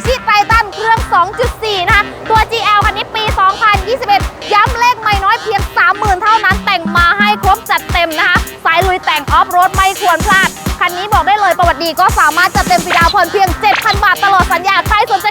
มิชิไททันเครื่อง 2.4 นะคะ ตัว GL คันนี้ปี 2021 ย้ำเลขไม่น้อยเพียง 30,000 เท่านั้น แต่งมาให้ครบจัดเต็มนะคะ สายลุยแต่งออฟโรดไม่ควรพลาด คันนี้บอกได้เลยประวัติดีก็สามารถจัดเต็มฟีดาวผ่อนเพียง 7,000 บาทตลอดสัญญา ใครสนใจ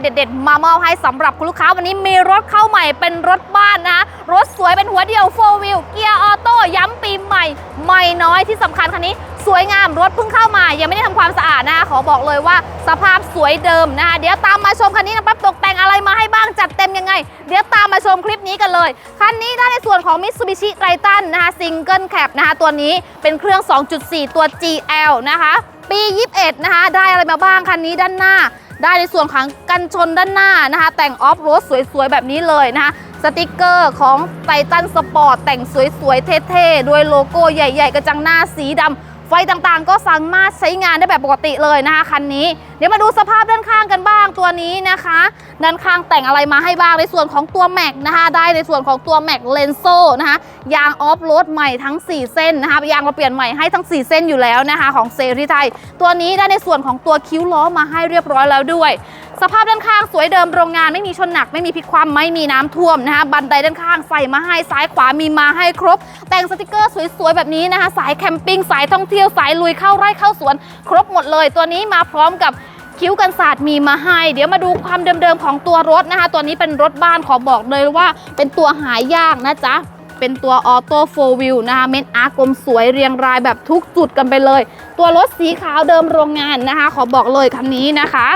เด็ด ๆ มามอบให้สำหรับคุณลูกค้าวันนี้มีรถเข้าใหม่เป็นรถบ้านนะรถสวยเป็นหัวเดียว4 wheel เกียร์ออโต้ย้ำปีใหม่ใหม่น้อยที่สำคัญคันนี้ สวยงามรถเพิ่งเข้ามา ยังไม่ได้ทำความสะอาดนะคะขอบอกเลยว่าสภาพสวยเดิมนะคะเดี๋ยวตามมาชมคันนี้นะแป๊บตกแต่งอะไรมาให้บ้างจัดเต็มยังไง เดี๋ยวตามมาชมคลิปนี้กันเลยคันนี้ได้ในส่วนของ Mitsubishi Triton นะคะซิงเกิลแคปนะคะตัวนี้เป็นเครื่อง 2.4 ตัว GL นะคะปี 21 นะคะ ได้อะไรมาบ้างคันนี้ด้านหน้า ได้ในส่วนของกันชนด้านหน้านะคะ แต่งออฟโรดสวยๆ แบบนี้เลยนะคะ สติกเกอร์ของไ i ตันสปอร์ตแต่งสวยๆ เท่ๆ ด้วยโลโก้ใหญ่ ๆ กระจังหน้าสีดำ ไฟต่างๆ ก็สามารถใช้งานได้แบบปกติเลยนะคะคันนี้ เดี๋ยวมาดูสภาพด้านข้างกันบ้างตัวนี้นะคะ ด้านข้างแต่งอะไรมาให้บ้างในส่วนของตัวแม็กนะคะ ได้ในส่วนของตัวแม็กเลนโซนะคะยางออฟโรดใหม่ทั้ง 4 เส้นนะคะยางเราเปลี่ยนใหม่ให้ทั้ง 4 เส้นอยู่แล้วนะคะ ของเซรีไทย ตัวนี้ได้ในส่วนของตัวคิ้วล้อมาให้เรียบร้อยแล้วด้วย สภาพด้านข้างสวยเดิมโรงงานไม่มีชนหนักไม่มีพลิกคว่ำไม่มีน้ำท่วมนะคะบันไดด้านข้างใส่มาให้ซ้ายขวามีมาให้ครบ แต่งสติกเกอร์สวยๆแบบนี้นะคะสายแคมปิ้งสายท่องเที่ยวสายลุยเข้าไร่เข้าสวน ครบหมดเลย ตัวนี้มาพร้อมกับคิ้วกันศาสตร์มีมาให้ เดี๋ยวมาดูความเดิมๆของตัวรถนะคะ ตัวนี้เป็นรถบ้านขอบอกเลยว่าเป็นตัวหายากนะจ๊ะเป็นตัวออโต้โฟวิลนะคะ เม็ดอาร์กลมสวยเรียงรายแบบทุกจุดกันไปเลย ตัวรถสีขาวเดิมโรงงานนะคะ ขอบอกเลยคันนี้นะคะ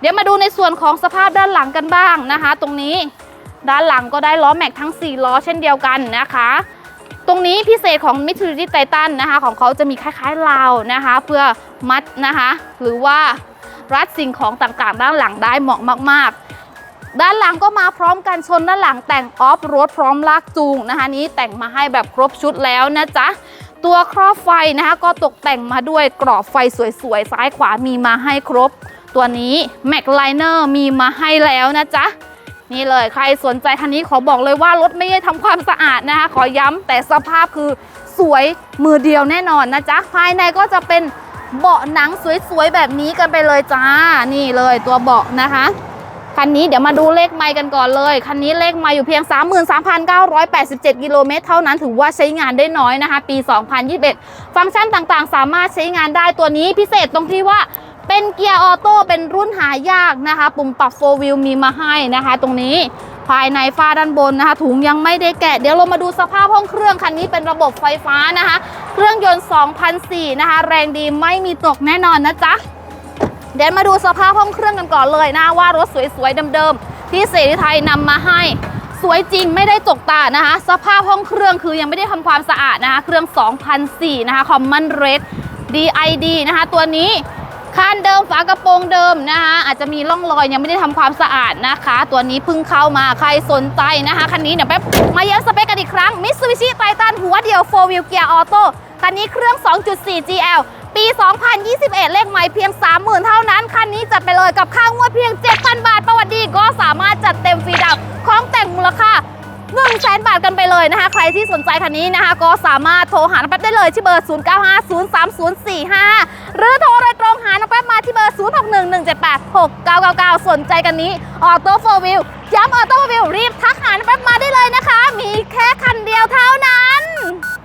เดี๋ยวมาดูในส่วนของสภาพด้านหลังกันบ้างนะคะ ตรงนี้ด้านหลังก็ได้ล้อแม็กทั้ง 4 ล้อเช่นเดียวกันนะคะ ตรงนี้พิเศษของ Mitsubishi Titan นะคะของเขาจะมีคล้ายๆราวนะคะ เพื่อมัดนะคะ หรือว่ารัดสิ่งของต่างๆ ด้านหลังได้เหมาะมากๆ ด้านหลังก็มาพร้อมกันชนด้านหลังแต่งออฟรถพร้อมลากจูงนะคะ นี้แต่งมาให้แบบครบชุดแล้วนะจ๊ะตัวครอบไฟนะคะก็ตกแต่งมาด้วยกรอบไฟสวยๆ ซ้ายขวามีมาให้ครบ ตัวนี้ Mac Liner มีมาให้แล้วนะจ๊ะ นี่เลยใครสนใจคันนี้ขอบอกเลยว่ารถไม่ได้ทำความสะอาดนะคะ ขอย้ำแต่สภาพคือสวยมือเดียวแน่นอนนะจ๊ะ ภายในก็จะเป็นเบาะหนังสวยๆแบบนี้กันไปเลยจ้า นี่เลยตัวเบาะนะคะคันนี้เดี๋ยวมาดูเลขไมล์กันก่อนเลย คันนี้เลขไมล์อยู่เพียง 33,987 กิโลเมตรเท่านั้นถือว่าใช้งานได้น้อยนะคะ ปี 2021 ฟังก์ชันต่างๆ สามารถใช้งานได้ตัวนี้พิเศษตรงที่ว่า เป็นเกียร์ออโต้เป็นรุ่นหายากนะคะ ปุ่มปรับโฟวิลมีมาให้นะคะ ตรงนี้ภายในฝ้าด้านบนนะคะ ถุงยังไม่ได้แกะ เดี๋ยวเรามาดูสภาพห้องเครื่องคันนี้เป็นระบบไฟฟ้านะคะ เครื่องยนต์2004นะคะ แรงดีไม่มีตกแน่นอนนะจ๊ะ เดี๋ยวมาดูสภาพห้องเครื่องกันก่อนเลยนะว่ารถสวยๆเดิมๆที่เสรีไทยนำมาให้ สวยจริงไม่ได้จกตานะคะ สภาพห้องเครื่องคือยังไม่ได้ทำความสะอาดนะคะ เครื่อง2004นะคะ Common Red DID นะคะ ตัวนี้ คันเดิมฝากระโปรงเดิมนะคะอาจจะมีร่องรอยยังไม่ได้ทำความสะอาดนะคะ ตัวนี้เพิ่งเข้ามาใครสนใจนะคะคันนี้เดี๋ยวแป๊บมาเยอะสเปคกันอีกครั้ง Mitsubishi Titan หัวเดียว 4 Wheel Gear Auto คันนี้เครื่อง 2.4 GL ปี 2021 เลขใหม่เพียง 30,000 เท่านั้น คันนี้จัดไปเลยกับค่างวดเพียง 7,000 บาท 1 0 0 0 บาทกันไปเลยนะคะ ใครที่สนใจคันนี้นะคะ ก็สามารถโทรหาน้องแป๊บได้เลยที่เบอร์ 09503045 หรือโทรโดยตรงหาน้องแป๊บมาที่เบอร์ 0611786999 สนใจกันนี้ออโต้โฟวิลย้ำออโต้โฟวิลรีบทักหาน้องแป๊บมาได้เลยนะคะ มีแค่คันเดียวเท่านั้น